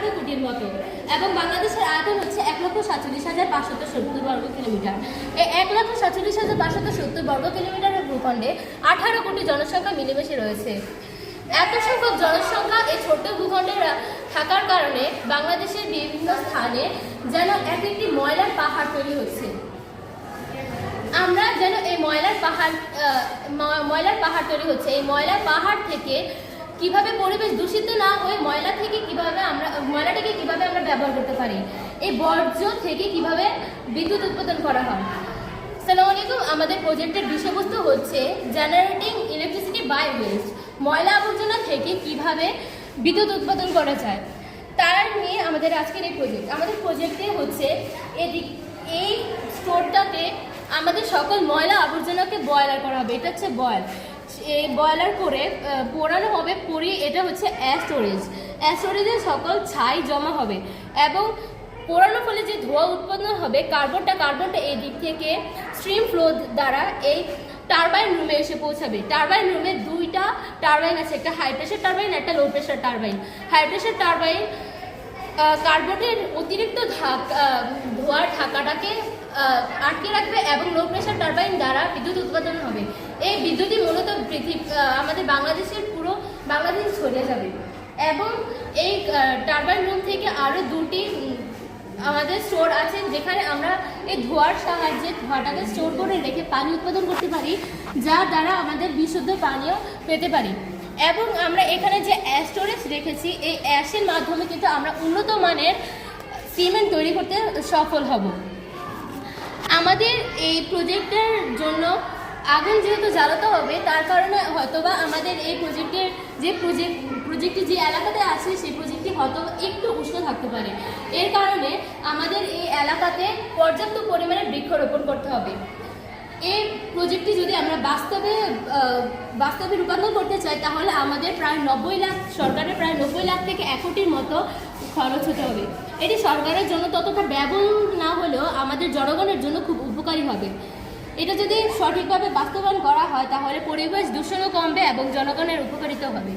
আঠারো কোটির মতো। এবং বাংলাদেশের আয়তন হচ্ছে এক লক্ষ সাতচল্লিশ হাজার পাঁচশত সত্তর বর্গ কিলোমিটার। এই এক লক্ষ সাতচল্লিশ হাজার পাঁচশত সত্তর বর্গ কিলোমিটারের ভূখণ্ডে আঠারো কোটি জনসংখ্যা মিলেমিশে রয়েছে। এত সংখ্যক জনসংখ্যা এই ছোট্ট ভূখণ্ডে থাকার কারণে বাংলাদেশের বিভিন্ন স্থানে যেন এক একটি ময়লার পাহাড় তৈরি হচ্ছে। আমরা যেন এই ময়লার পাহাড় ময়লার পাহাড় তৈরি হচ্ছে। এই ময়লার পাহাড় থেকে কীভাবে পরিবেশ দূষিত না হয়ে ময়লা থেকে কীভাবে আমরা, ময়লাটাকে কীভাবে আমরা ব্যবহার করতে পারি? এই বর্জ্য থেকে কীভাবে বিদ্যুৎ উৎপাদন করা হয়? সালাম আলাইকুম, আমাদের প্রজেক্টের বিষয়বস্তু হচ্ছে জেনারেটিং ইলেকট্রিসিটি বাই ওয়েস্ট ময়লা আবর্জনা থেকে কীভাবে বিদ্যুৎ উৎপাদন করা যায়? তার নিয়ে আমাদের আজকের এই প্রজেক্ট আমাদের প্রজেক্টে হচ্ছে এদিক, এই স্টোরটাতে আমাদের সকল ময়লা আবর্জনাকে বয়লার করা হবে। এটা হচ্ছে বয়েল এই বয়লার করে পোড়ানো হবে পরিয়ে এটা হচ্ছে অ্যাস স্টোরেজ অ্যাস সকল ছাই জমা হবে এবং পোড়ানোর ফলে যে ধোঁয়া উৎপন্ন হবে কার্বনটা কার্বনটা এই দিক থেকে স্ট্রিম ফ্লো দ্বারা এই টারবাইন রুমে এসে পৌঁছাবে। টারবাইন রুমে দুইটা টারবাইন আছে, একটা হাই প্রেশার টারবাইন একটা low pressure turbine high pressure turbine কার্বনের অতিরিক্ত ধোঁয়ার ঢাকাটাকে আটকে রাখবে এবং লো প্রেশার টারবাইন দ্বারা বিদ্যুৎ উৎপাদন হবে। এই বিদ্যুৎই মূলত পৃথিবী আমাদের বাংলাদেশের পুরো বাংলাদেশ ছড়িয়ে যাবে। এবং এই টারবাইন রুম থেকে আরও দুটি আমাদের স্টোর আছে যেখানে আমরা এই ধোয়ার সাহায্যে ধোয়াটাকে স্টোর করে রেখে পানি উৎপাদন করতে পারি যার দ্বারা আমাদের বিশুদ্ধ পানীয় পেতে পারি। এবং আমরা এখানে যে স্টোরেজ রেখেছি, এই অ্যাশের মাধ্যমে কিন্তু আমরা উন্নত মানের সিমেন্ট তৈরি করতে সফল হব। আমাদের এই প্রজেক্টের জন্য আগুন যেহেতু জ্বালাতে হবে, তার কারণে হয়তোবা আমাদের এই প্রজেক্টের যে প্রজেক্ট প্রজেক্টটি যে এলাকাতে আছে, সেই প্রজেক্টটি হয়তো একটু উষ্ণ থাকতে পারে। এর কারণে আমাদের এই এলাকাতে পর্যাপ্ত পরিমাণে বৃক্ষরোপণ করতে হবে। এই প্রজেক্টটি যদি আমরা বাস্তবে বাস্তবে রূপান্তর করতে চাই, তাহলে আমাদের প্রায় নব্বই লাখ, সরকারের প্রায় নব্বই লাখ থেকে এক কোটির মতো খরচ হতে হবে। এটি সরকারের জন্য ততটা ব্যয়বহুল না হলেও আমাদের জনগণের জন্য খুব উপকারী হবে। এটা যদি সঠিকভাবে বাস্তবায়ন করা হয়, তাহলে পরিবেশ দূষণও কমবে এবং জনগণের উপকারিতা হবে।